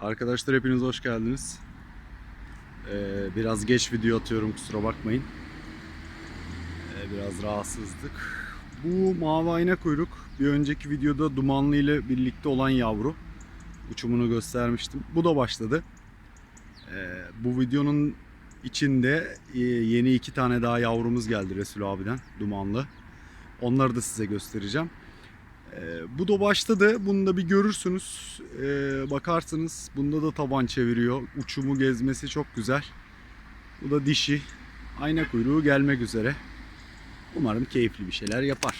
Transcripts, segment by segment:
Arkadaşlar hepiniz hoş geldiniz. Ee, biraz geç video atıyorum kusura bakmayın. Ee, biraz rahatsızlık. Bu mavi ayna kuyruk bir önceki videoda dumanlı ile birlikte olan yavru. Uçumunu göstermiştim. Bu da başladı. Ee, bu videonun içinde e, yeni iki tane daha yavrumuz geldi Resul abiden dumanlı. Onları da size göstereceğim. Ee, bu da başladı. Bunu da bir görürsünüz. Ee, bakarsınız. Bunda da taban çeviriyor. Uçumu gezmesi çok güzel. Bu da dişi. Ayna kuyruğu gelmek üzere. Umarım keyifli bir şeyler yapar.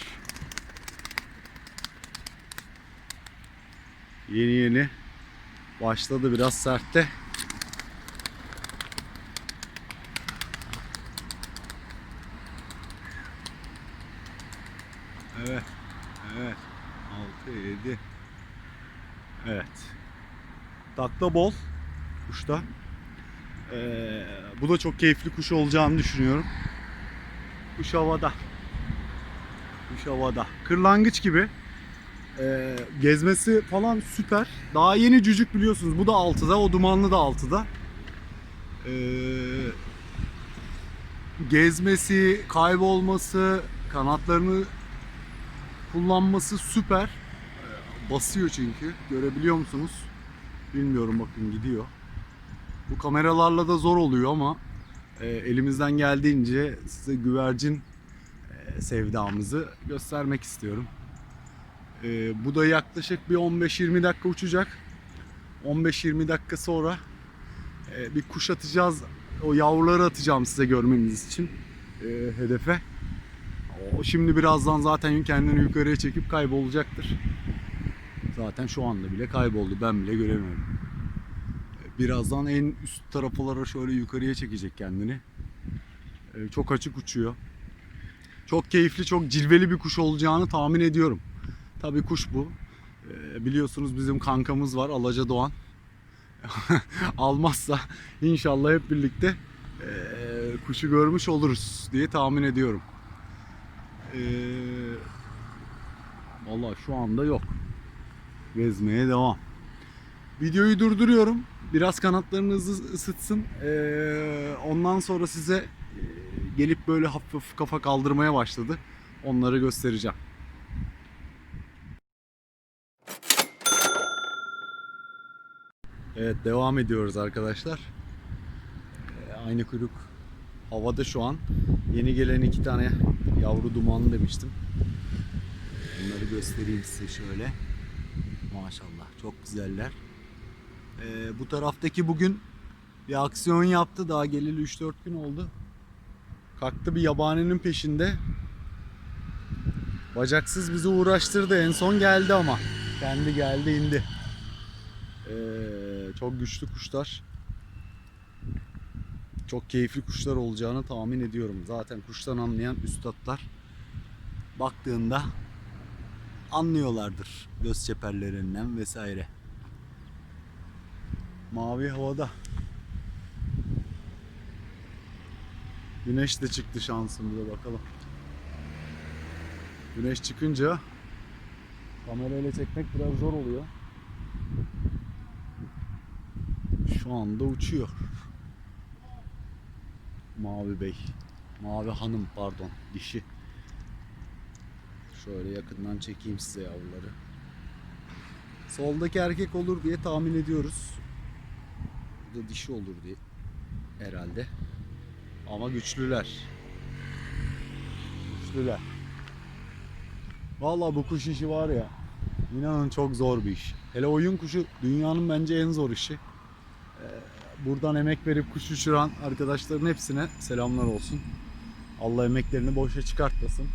Yeni yeni başladı biraz sertte. Evet. Evet. 6 7 Evet. Takla bol kuşta. Ee, bu da çok keyifli kuş olacağını düşünüyorum. Kuş havada. Kuş havada. Kırlangıç gibi. Ee, gezmesi falan süper. Daha yeni cücük biliyorsunuz. Bu da 6'da. O dumanlı da 6'da. Ee, gezmesi, kaybolması, kanatlarını kullanması süper. Basıyor çünkü. Görebiliyor musunuz? Bilmiyorum bakın gidiyor. Bu kameralarla da zor oluyor ama e, elimizden geldiğince size güvercin e, sevdamızı göstermek istiyorum. E, bu da yaklaşık bir 15-20 dakika uçacak. 15-20 dakika sonra e, bir kuş atacağız. O yavruları atacağım size görmeniz için hedefe. O şimdi birazdan zaten kendini yukarıya çekip kaybolacaktır. Zaten şu anda bile kayboldu. Ben bile göremiyorum. Birazdan en üst taraflara şöyle yukarıya çekecek kendini. Ee, Çok açık uçuyor. Çok keyifli, çok cilveli bir kuş olacağını tahmin ediyorum. Tabii kuş bu. Ee, Biliyorsunuz bizim kankamız var Alaca Doğan. Almazsa inşallah hep birlikte ee, kuşu görmüş oluruz diye tahmin ediyorum. Ee, Valla şu anda yok. Gezmeye devam. Videoyu durduruyorum. Biraz kanatlarını ısı- ısıtsın. Ee, ondan sonra size e, gelip böyle hafif kafa kaldırmaya başladı. Onları göstereceğim. Evet devam ediyoruz arkadaşlar. Ee, aynı kuyruk havada şu an. Yeni gelen iki tane yavru dumanlı demiştim. Bunları göstereyim size şöyle. Maşallah çok güzeller. Ee, bu taraftaki bugün bir aksiyon yaptı. Daha geleli 3-4 gün oldu. Kalktı bir yabaninin peşinde. Bacaksız bizi uğraştırdı. En son geldi ama. Kendi geldi indi. Ee, çok güçlü kuşlar. Çok keyifli kuşlar olacağını tahmin ediyorum. Zaten kuştan anlayan üstadlar baktığında anlıyorlardır göz çeperlerinden vesaire. Mavi havada. Güneş de çıktı şansımıza bakalım. Güneş çıkınca kamerayla çekmek biraz zor oluyor. Şu anda uçuyor. Mavi Bey. Mavi Hanım pardon dişi. Şöyle yakından çekeyim size yavruları. Soldaki erkek olur diye tahmin ediyoruz. Bu da dişi olur diye herhalde. Ama güçlüler. Güçlüler. Vallahi bu kuş işi var ya. İnanın çok zor bir iş. Hele oyun kuşu dünyanın bence en zor işi. Ee, Buradan emek verip kuş uçuran arkadaşların hepsine selamlar olsun. Allah emeklerini boşa çıkartmasın.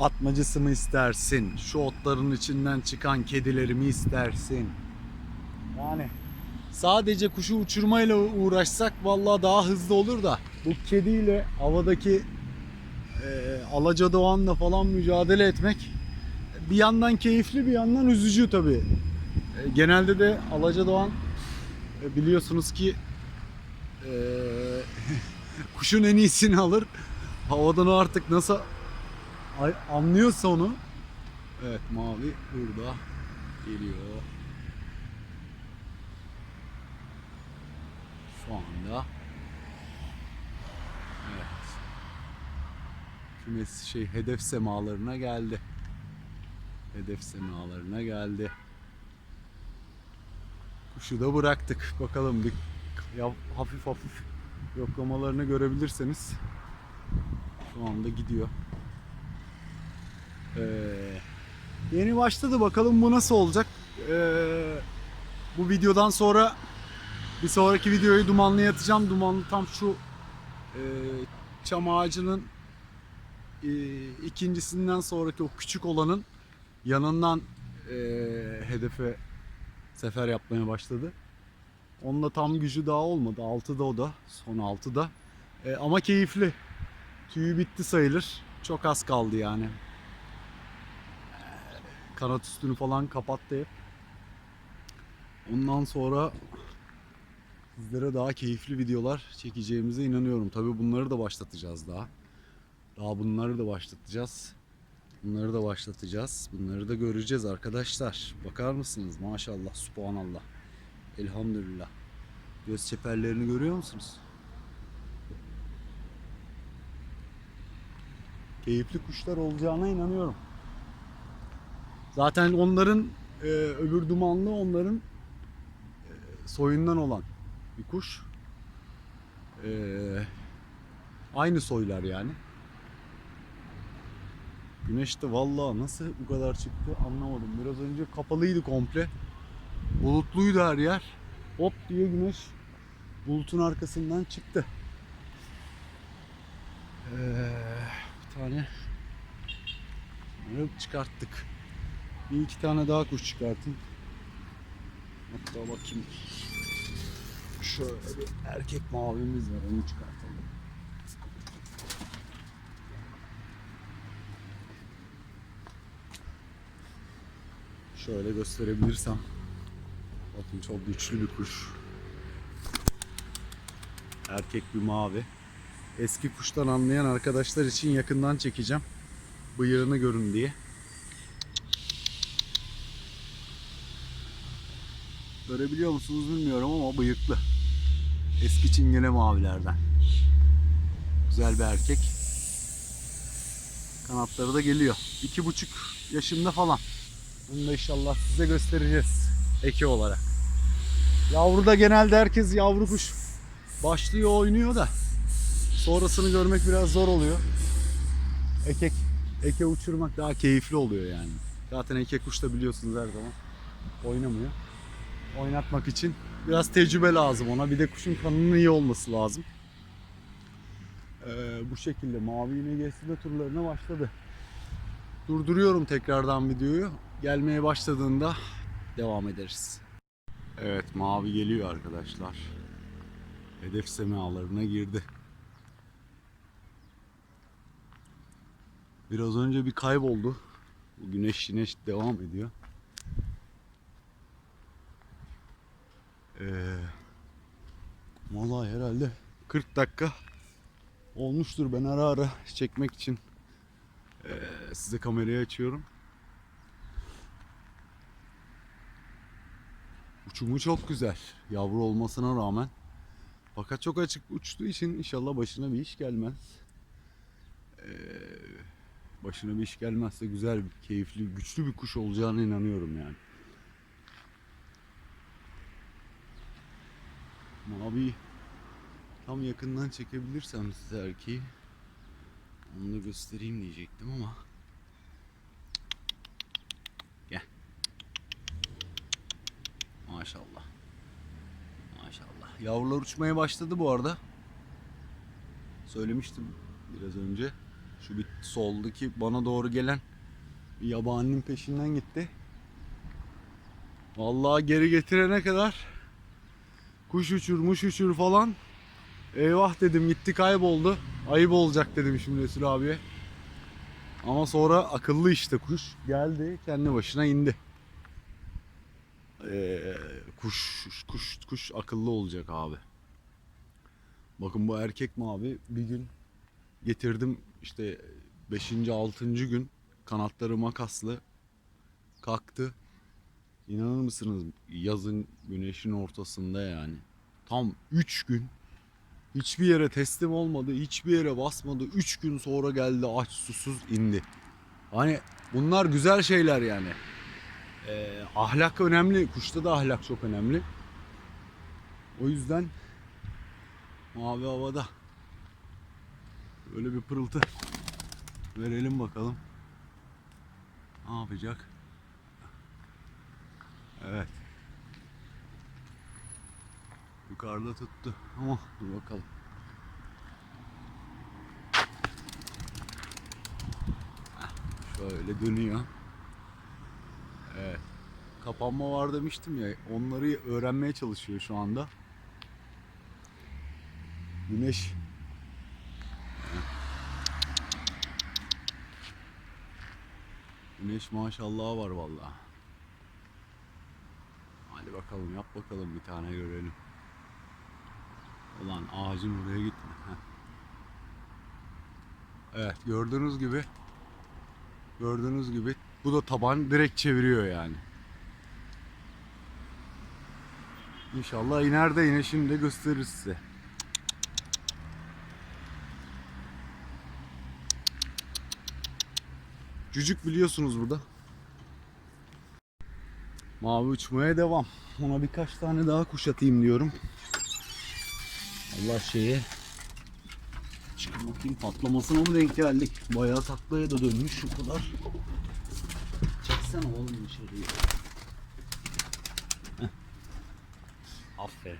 Atmacısı mı istersin? Şu otların içinden çıkan kedileri mi istersin? Yani sadece kuşu uçurmayla uğraşsak vallahi daha hızlı olur da bu kediyle havadaki e, alaca doğanla falan mücadele etmek bir yandan keyifli bir yandan üzücü tabii. E, genelde de alaca doğan e, biliyorsunuz ki e, kuşun en iyisini alır. Havadan artık nasıl anlıyorsa onu. Evet mavi burada geliyor. Şu anda. Evet. Kümes şey hedef semalarına geldi. Hedef semalarına geldi. Kuşu da bıraktık. Bakalım bir ya, hafif hafif yoklamalarını görebilirseniz şu anda gidiyor. Ee, yeni başladı bakalım bu nasıl olacak. Ee, bu videodan sonra bir sonraki videoyu dumanlıya atacağım. Dumanlı tam şu e, çam ağacının e, ikincisinden sonraki o küçük olanın yanından e, hedefe sefer yapmaya başladı. Onunla tam gücü daha olmadı. 6'da o da. Son 6'da. E, ama keyifli. Tüyü bitti sayılır. Çok az kaldı yani. E, Kanat üstünü falan kapattı hep. Ondan sonra sizlere daha keyifli videolar çekeceğimize inanıyorum. Tabi bunları da başlatacağız daha. Daha bunları da başlatacağız. Bunları da başlatacağız. Bunları da göreceğiz arkadaşlar. Bakar mısınız? Maşallah, subhanallah. Elhamdülillah. Göz çeperlerini görüyor musunuz? Keyifli kuşlar olacağına inanıyorum. Zaten onların e, öbür dumanlı onların e, soyundan olan bir kuş. E, aynı soylar yani. Güneş de vallahi nasıl bu kadar çıktı anlamadım. Biraz önce kapalıydı komple. Bulutluydu her yer. Hop diye güneş bulutun arkasından çıktı. Ee, bir tane bunları çıkarttık. Bir iki tane daha kuş çıkartayım. Hatta bakayım. Şöyle bir erkek mavimiz var onu çıkartalım. Şöyle gösterebilirsem. Bakın çok güçlü bir kuş. Erkek bir mavi. Eski kuştan anlayan arkadaşlar için yakından çekeceğim. Bıyığını görün diye. Görebiliyor musunuz bilmiyorum ama bıyıklı. Eski çingene mavilerden. Güzel bir erkek. Kanatları da geliyor. İki buçuk yaşında falan. Bunu da inşallah size göstereceğiz. Eki olarak. Yavruda genelde herkes yavru kuş başlıyor oynuyor da sonrasını görmek biraz zor oluyor. Ekek, eke uçurmak daha keyifli oluyor yani. Zaten eke kuş da biliyorsunuz her zaman oynamıyor. Oynatmak için biraz tecrübe lazım ona. Bir de kuşun kanının iyi olması lazım. Ee, bu şekilde mavi iğne turlarına başladı. Durduruyorum tekrardan videoyu. Gelmeye başladığında devam ederiz. Evet mavi geliyor arkadaşlar. Hedef semalarına girdi. Biraz önce bir kayboldu. Bu güneş güneş devam ediyor. Ee, vallahi herhalde 40 dakika olmuştur. Ben ara ara çekmek için ee, size kamerayı açıyorum. Uçumu çok güzel. Yavru olmasına rağmen. Fakat çok açık uçtuğu için inşallah başına bir iş gelmez. Ee, başına bir iş gelmezse güzel, keyifli, güçlü bir kuş olacağına inanıyorum yani. Mavi tam yakından çekebilirsem size erkeği onu da göstereyim diyecektim ama Maşallah Maşallah Yavrular uçmaya başladı bu arada Söylemiştim biraz önce Şu bir soldaki bana doğru gelen bir yabaninin peşinden gitti Vallahi geri getirene kadar Kuş uçur muş uçur falan Eyvah dedim gitti kayboldu. Ayıp olacak dedim şimdi Resul abiye. Ama sonra akıllı işte kuş. Geldi kendi başına indi. Ee, kuş kuş kuş akıllı olacak abi. Bakın bu erkek mavi bir gün getirdim işte 5. 6. gün kanatları makaslı kalktı. İnanır mısınız yazın güneşin ortasında yani Tam 3 gün hiçbir yere teslim olmadı, hiçbir yere basmadı. 3 gün sonra geldi aç susuz indi. Hani bunlar güzel şeyler yani. Ee, ahlak önemli. Kuşta da ahlak çok önemli. O yüzden mavi havada böyle bir pırıltı verelim bakalım. Ne yapacak? Evet. Yukarıda tuttu ama dur bakalım. Şöyle dönüyor. Evet. Kapanma var demiştim ya. Onları öğrenmeye çalışıyor şu anda. Güneş. Güneş maşallah var vallahi. Hadi bakalım yap bakalım bir tane görelim. Ulan ağacın oraya gitme. Evet gördüğünüz gibi gördüğünüz gibi bu da taban direkt çeviriyor yani. İnşallah iner de yine şimdi de gösterir size. Cücük biliyorsunuz burada. Mavi uçmaya devam. Ona birkaç tane daha kuş atayım diyorum. Allah şeye Çıkın bakayım patlamasına mı denk geldik? Bayağı taklaya da dönmüş şu kadar. Çeksene oğlum dışarıya. Aferin.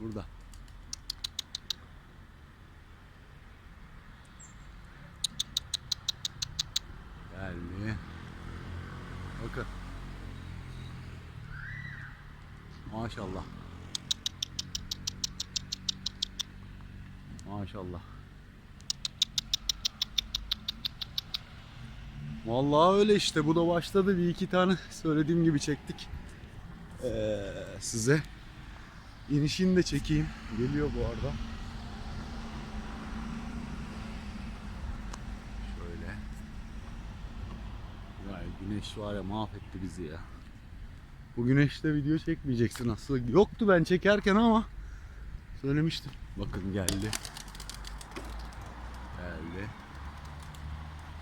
Burada. Geldi. Bakın. Maşallah. Maşallah. Vallahi öyle işte. Bu da başladı. Bir iki tane söylediğim gibi çektik. Ee, size. İnişini de çekeyim. Geliyor bu arada. Şöyle. Vay güneş var ya mahvetti bizi ya. Bu güneşte video çekmeyeceksin aslında. Yoktu ben çekerken ama söylemiştim. Bakın geldi. Geldi.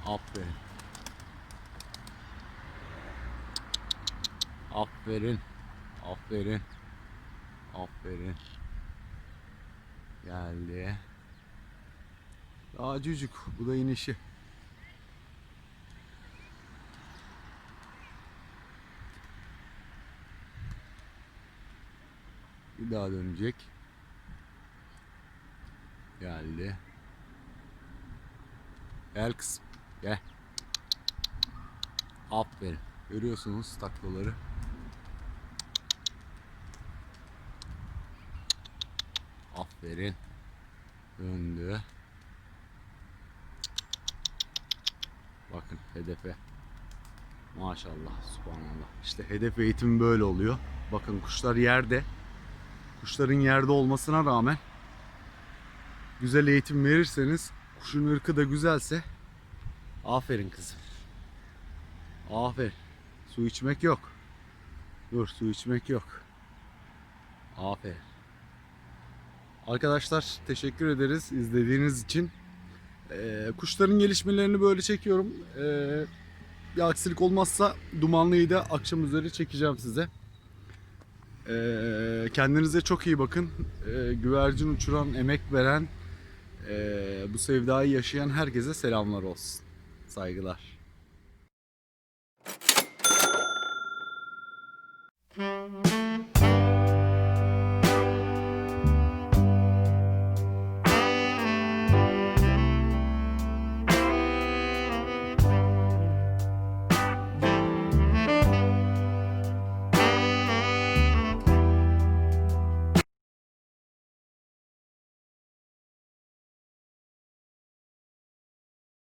Aferin. Aferin. Aferin. Aferin. Geldi. Daha cücük. Bu da inişi. Bir daha dönecek. Geldi. Gel kızım. Gel. Aferin. Görüyorsunuz taklaları. Aferin. Döndü. Bakın hedefe. Maşallah, subhanallah. İşte hedef eğitimi böyle oluyor. Bakın kuşlar yerde. Kuşların yerde olmasına rağmen güzel eğitim verirseniz, kuşun ırkı da güzelse aferin kızım. Aferin. Su içmek yok. Dur su içmek yok. Aferin. Arkadaşlar teşekkür ederiz izlediğiniz için. Ee, kuşların gelişmelerini böyle çekiyorum. Ee, bir aksilik olmazsa dumanlıyı da akşam üzeri çekeceğim size. Ee, kendinize çok iyi bakın. Ee, güvercin uçuran, emek veren, ee, bu sevdayı yaşayan herkese selamlar olsun. Saygılar.